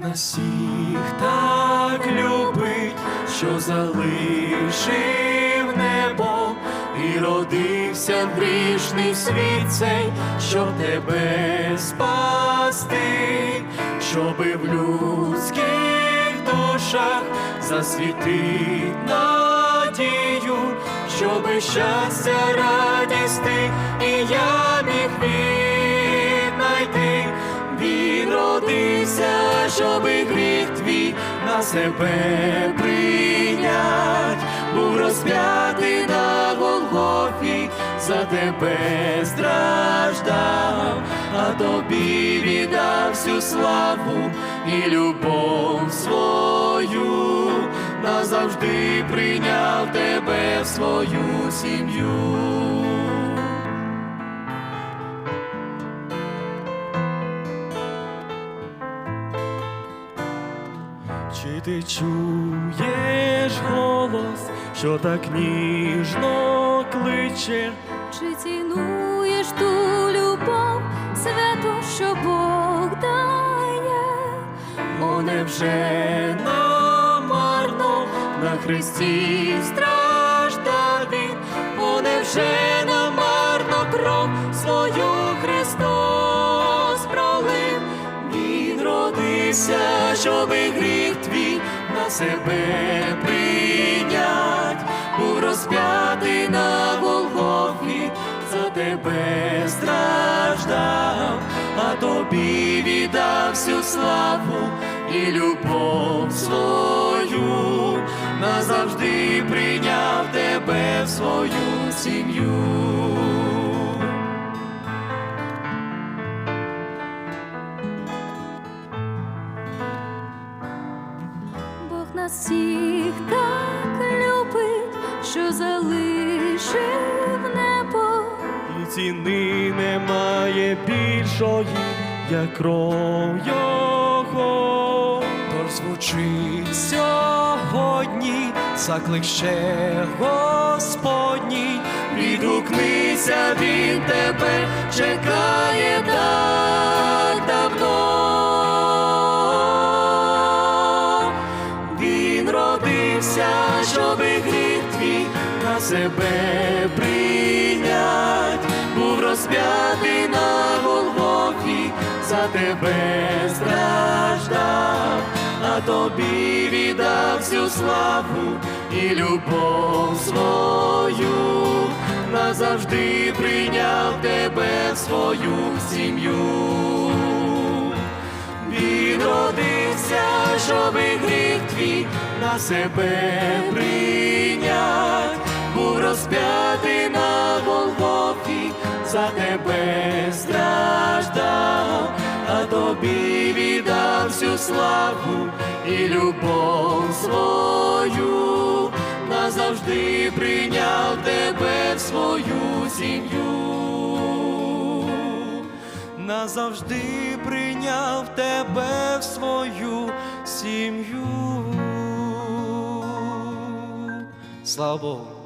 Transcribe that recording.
Бог нас всіх так любить, що залишив небо і родився грішний світ цей, щоб тебе спасти, щоби в людських душах засвітить надію, щоби щастя, радість ти і я міг віднайти. Щоби гріх твій на себе прийнять, був розп'ятий на Голгофі, за тебе страждав, а тобі віддав всю славу і любов свою, назавжди прийняв тебе в свою сім'ю. Чи ти чуєш голос, що так ніжно кличе? Чи цінуєш ту любов святу, що Бог дає? О, невже намарно на Христі страждав він? О, невже намарно кров свою щоби гріх твій на себе прийнять, був розп'ятий на Голгофі, за тебе страждав, а тобі віддав всю славу і любов свою, назавжди прийняв тебе в свою сім'ю. Всіх так любить, що залишив небо. І ціни немає більшої, як кров його. Тож звучить сьогодні, заклик ще Господній, відгукнися він тебе, чекає так на себе прийнять, був розп'ятий на Голгофі, за тебе страждав, а тобі віддав всю славу і любов свою, назавжди прийняв тебе в свою сім'ю. Він родився, щоби гріх твій на себе прийнять, був розп'ятий на Голгофі, за тебе страждав, а тобі віддав всю славу і любов свою, назавжди прийняв тебе в свою сім'ю назавжди прийняв тебе в свою сім'ю. Слава Богу.